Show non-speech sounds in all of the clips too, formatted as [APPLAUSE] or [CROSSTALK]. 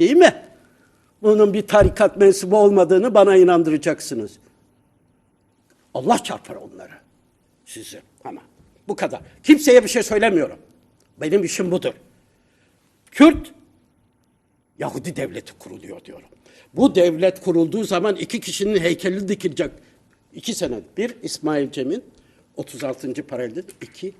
Değil mi? Bunun bir tarikat mensubu olmadığını bana inandıracaksınız. Allah çarpar onları. Sizi ama bu kadar. Kimseye bir şey söylemiyorum. Benim işim budur. Kürt Yahudi devleti kuruluyor diyorum. Bu devlet kurulduğu zaman iki kişinin heykeli dikilecek. İki sene. Bir İsmail Cem'in 36. paralelde. iki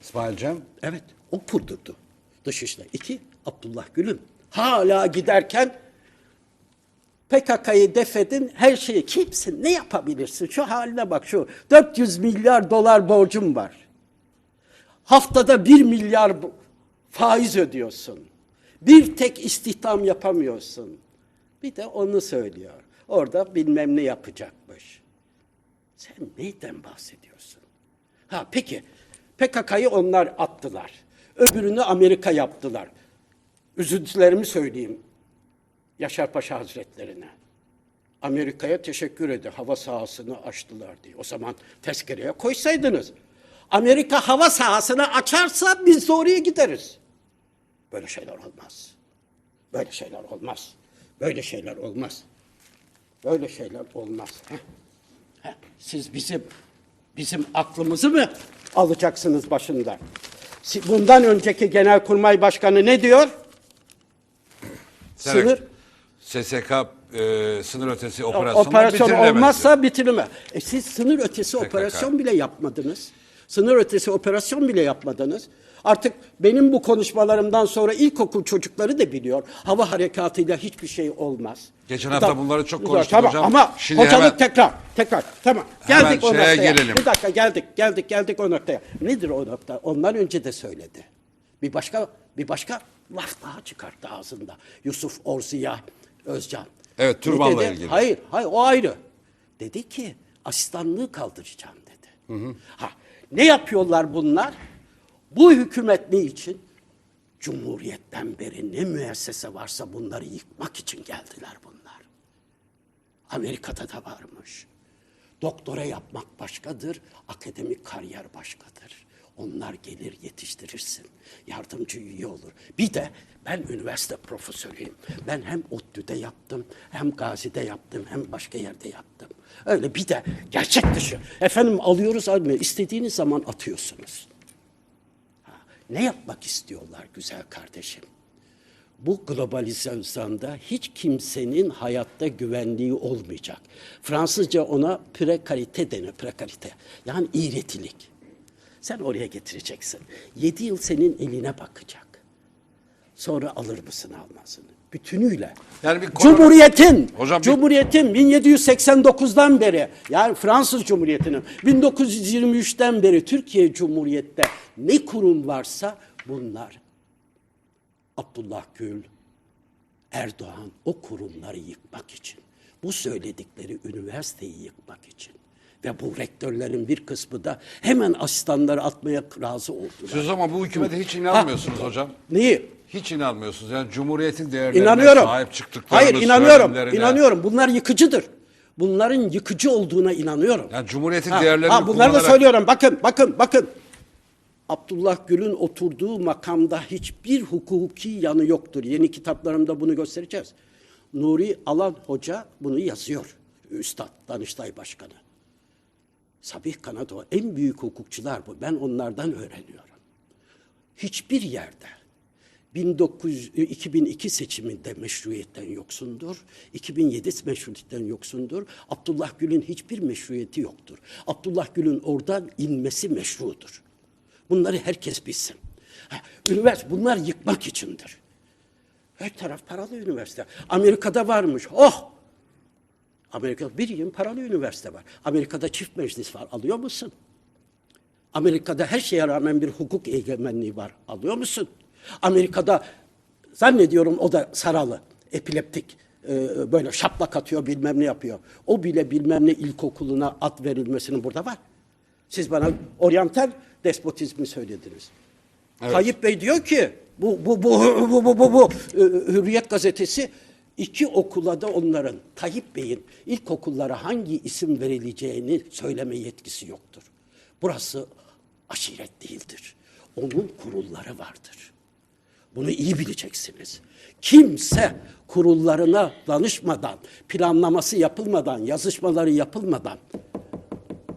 İsmail Cem. Evet, o kurdurdu Dışişleri. İki, Abdullah Gül'ün. Hala giderken PKK'yı defedin, her şeyi kimsin, ne yapabilirsin? Şu haline bak şu, 400 milyar dolar borcum var. Haftada 1 milyar faiz ödüyorsun. Bir tek istihdam yapamıyorsun. Bir de onu söylüyor. Orada bilmem ne yapacakmış. Sen neyden bahsediyorsun? Ha peki PKK'yı onlar attılar. Öbürünü Amerika yaptılar. Üzüntülerimi söyleyeyim Yaşar Paşa Hazretlerine. Amerika'ya teşekkür eder. Hava sahasını açtılar diye. O zaman tezkereye koysaydınız. Amerika hava sahasını açarsa biz de oraya gideriz. Böyle şeyler olmaz. Böyle şeyler olmaz. Böyle şeyler olmaz. Böyle şeyler olmaz. Heh. Heh, Siz bizim bizim aklımızı mı alacaksınız başında? Bundan önceki Genelkurmay Başkanı ne diyor? Sınır SSK e, sınır ötesi operasyonu operasyon olmazsa bitirilme. E siz sınır ötesi operasyon bile yapmadınız. Sınır ötesi operasyon bile yapmadınız. Artık benim bu konuşmalarımdan sonra ilkokul çocukları da biliyor. Hava harekatıyla hiçbir şey olmaz. Geçen hafta da- bunları çok konuştuk tamam, hocam. Ama Şimdi hocalık hemen- tekrar, tekrar. Tamam. Geldik o noktaya. gelelim. Bir dakika geldik, geldik, geldik o noktaya. Nedir o nokta? Ondan önce de söyledi. Bir başka, bir başka laf daha çıkarttı ağzında. Yusuf Orziya Özcan. Evet, türbanla dedi? ilgili. Hayır, hayır o ayrı. Dedi ki asistanlığı kaldıracağım dedi. Ha, ne yapıyorlar bunlar? Bu hükümet ne için? Cumhuriyetten beri ne müessese varsa bunları yıkmak için geldiler bunlar. Amerika'da da varmış. Doktora yapmak başkadır, akademik kariyer başkadır. Onlar gelir yetiştirirsin. Yardımcı üye olur. Bir de ben üniversite profesörüyüm. Ben hem ODTÜ'de yaptım, hem Gazi'de yaptım, hem başka yerde yaptım. Öyle bir de gerçek dışı. Efendim alıyoruz almıyor. İstediğiniz zaman atıyorsunuz. Ha, Ne yapmak istiyorlar güzel kardeşim? Bu globalizasyonda hiç kimsenin hayatta güvenliği olmayacak. Fransızca ona prekarite denir, prekarite. Yani iğretilik. Sen oraya getireceksin. Yedi yıl senin eline bakacak. Sonra alır mısın almasını? Bütünüyle. Yani bir korona- Cumhuriyetin, Hocam bir- Cumhuriyetin 1789'dan beri yani Fransız Cumhuriyeti'nin 1923'ten beri Türkiye Cumhuriyet'te ne kurum varsa bunlar Abdullah Gül, Erdoğan o kurumları yıkmak için, bu söyledikleri üniversiteyi yıkmak için ve bu rektörlerin bir kısmı da hemen asistanları atmaya razı oldular. Siz ama bu hükümete hiç inanmıyorsunuz hocam. Neyi? Hiç inanmıyorsunuz. Yani Cumhuriyet'in değerlerine İnanıyorum. sahip çıktıklarını Hayır inanıyorum. İnanıyorum. Bunlar yıkıcıdır. Bunların yıkıcı olduğuna inanıyorum. Yani Cumhuriyet'in Ha, değerlerini ha, bunları da kullanarak- söylüyorum. Bakın, bakın, bakın. Abdullah Gül'ün oturduğu makamda hiçbir hukuki yanı yoktur. Yeni kitaplarımda bunu göstereceğiz. Nuri Alan Hoca bunu yazıyor. Üstad, Danıştay Başkanı. Sabih Kanato en büyük hukukçular bu. Ben onlardan öğreniyorum. Hiçbir yerde 1900, 2002 seçiminde meşruiyetten yoksundur. 2007 meşruiyetten yoksundur. Abdullah Gül'ün hiçbir meşruiyeti yoktur. Abdullah Gül'ün oradan inmesi meşrudur. Bunları herkes bilsin. Ha, Üniversite bunlar yıkmak içindir. Her taraf paralı üniversite. Amerika'da varmış. Oh! Amerika'da bir yıl paralı üniversite var. Amerika'da çift meclis var. Alıyor musun? Amerika'da her şeye rağmen bir hukuk egemenliği var. Alıyor musun? Amerika'da zannediyorum o da saralı, epileptik, e, böyle şaplak atıyor bilmem ne yapıyor. O bile bilmem ne ilkokuluna ad verilmesinin burada var. Siz bana oryantal despotizmi söylediniz. Tayyip Bey diyor ki bu bu bu bu bu bu, bu e, Hürriyet gazetesi iki okula da onların Tayyip Bey'in ilkokullara hangi isim verileceğini söyleme yetkisi yoktur. Burası aşiret değildir. Onun kurulları vardır. Bunu iyi bileceksiniz. Kimse kurullarına danışmadan, planlaması yapılmadan, yazışmaları yapılmadan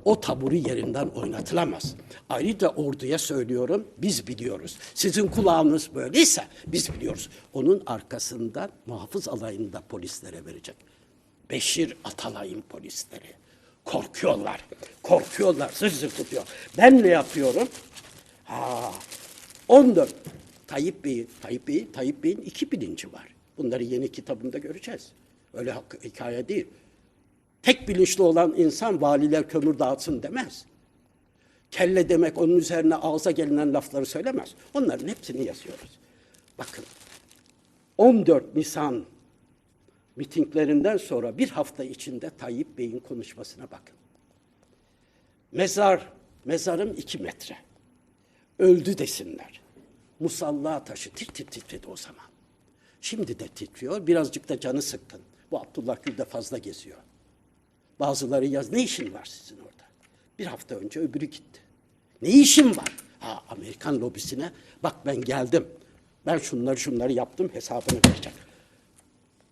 o taburu yerinden oynatılamaz. Ayrıca orduya söylüyorum, biz biliyoruz. Sizin kulağınız böyleyse biz biliyoruz. Onun arkasından muhafız alayını da polislere verecek. Beşir Atalay'ın polisleri. Korkuyorlar. Korkuyorlar. Zır zır tutuyor. Ben ne yapıyorum? Ha, 14. Tayyip Bey, Tayyip Bey, Tayyip Bey'in iki bilinci var. Bunları yeni kitabında göreceğiz. Öyle hikaye değil. Tek bilinçli olan insan valiler kömür dağıtsın demez. Kelle demek onun üzerine ağza gelinen lafları söylemez. Onların hepsini yazıyoruz. Bakın 14 Nisan mitinglerinden sonra bir hafta içinde Tayyip Bey'in konuşmasına bakın. Mezar, mezarım iki metre. Öldü desinler. Musalla taşı tir tir titredi o zaman. Şimdi de titriyor, birazcık da canı sıkkın. Bu Abdullah Gül de fazla geziyor. Bazıları yaz, ne işin var sizin orada? Bir hafta önce öbürü gitti. Ne işin var? Ha Amerikan lobisine, bak ben geldim. Ben şunları şunları yaptım, hesabını verecek.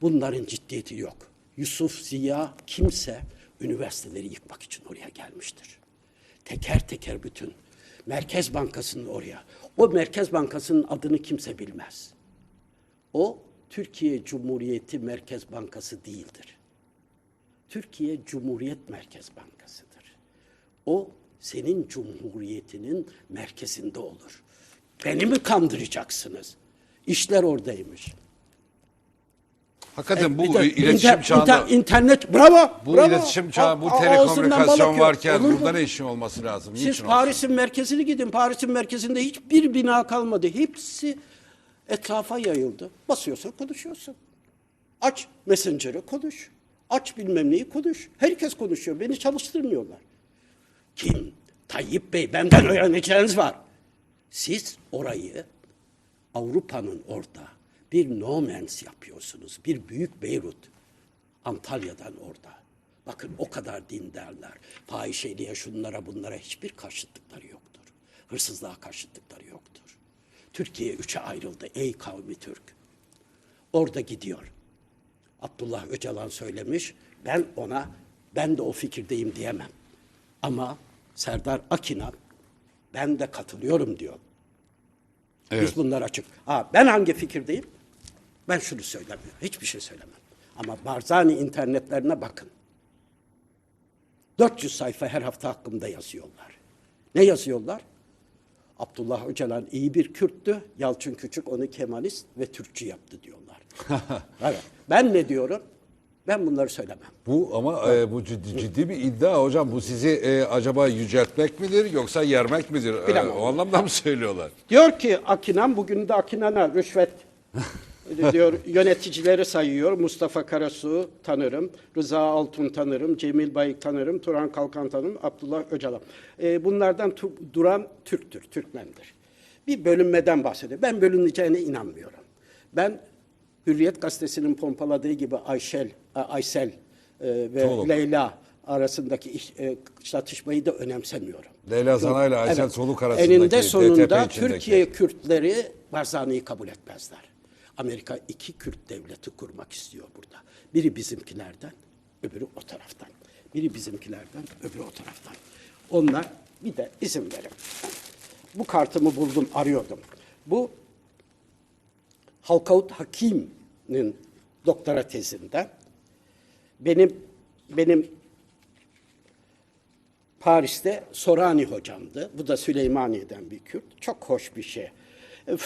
Bunların ciddiyeti yok. Yusuf Ziya kimse üniversiteleri yıkmak için oraya gelmiştir. Teker teker bütün. Merkez Bankası'nın oraya. O Merkez Bankası'nın adını kimse bilmez. O Türkiye Cumhuriyeti Merkez Bankası değildir. Türkiye Cumhuriyet Merkez Bankası'dır. O senin cumhuriyetinin merkezinde olur. Beni mi kandıracaksınız? İşler oradaymış. Hakikaten bu Bir de iletişim inter- çağında inter- internet bravo. bu bravo. iletişim çağı, bu telekomünikasyon varken Olur burada ne işin olması lazım? Niçin Siz? Paris'in merkezini gidin. Paris'in merkezinde hiçbir bina kalmadı. Hepsi etrafa yayıldı. Basıyorsun konuşuyorsun. Aç Messenger'ı konuş. Aç bilmem neyi konuş. Herkes konuşuyor. Beni çalıştırmıyorlar. Kim? Tayyip Bey benden öğreneceğiniz var. Siz orayı Avrupa'nın orada bir no man's yapıyorsunuz. Bir büyük Beyrut. Antalya'dan orada. Bakın o kadar dindarlar. Fahişeliğe, şunlara bunlara hiçbir karşıtlıkları yoktur. Hırsızlığa karşıtlıkları yoktur. Türkiye üçe ayrıldı ey kavmi Türk. Orada gidiyor. Abdullah Öcalan söylemiş. Ben ona ben de o fikirdeyim diyemem. Ama Serdar Akinan ben de katılıyorum diyor. Biz bunlar açık. Ha, ben hangi fikirdeyim? Ben şunu söylemiyorum. Hiçbir şey söylemem. Ama Barzani internetlerine bakın. 400 sayfa her hafta hakkımda yazıyorlar. Ne yazıyorlar? Abdullah Öcalan iyi bir Kürttü. Yalçın Küçük onu Kemalist ve Türkçü yaptı diyorlar. [LAUGHS] evet. Ben ne diyorum? Ben bunları söylemem. Bu ama e, bu ciddi, ciddi bir iddia hocam. Bu sizi e, acaba yüceltmek midir yoksa yermek midir? E, o anlamda mı söylüyorlar? Diyor ki Akinan bugün de Akinan'a rüşvet [LAUGHS] diyor yöneticileri sayıyor. Mustafa Karasu tanırım, Rıza Altun tanırım, Cemil Bayık tanırım, Turan Kalkan tanırım, Abdullah Öcalan. Ee, bunlardan duran Türktür, Türkmendir. Bir bölünmeden bahsediyor. Ben bölüneceğine inanmıyorum. Ben Hürriyet Gazetesi'nin pompaladığı gibi Ayşel, Aysel e, ve Çoluk. Leyla arasındaki iş- e, çatışmayı da önemsemiyorum. Leyla Zana ile Aysel Evet. Soluk arasındaki Eninde sonunda. Türkiye Kürtleri Barzani'yi kabul etmezler. Amerika iki Kürt devleti kurmak istiyor burada. Biri bizimkilerden, öbürü o taraftan. Biri bizimkilerden, öbürü o taraftan. Onlar bir de izin verin. Bu kartımı buldum, arıyordum. Bu Halkaut Hakim'in doktora tezinde benim benim Paris'te Sorani hocamdı. Bu da Süleymaniye'den bir Kürt. Çok hoş bir şey. E,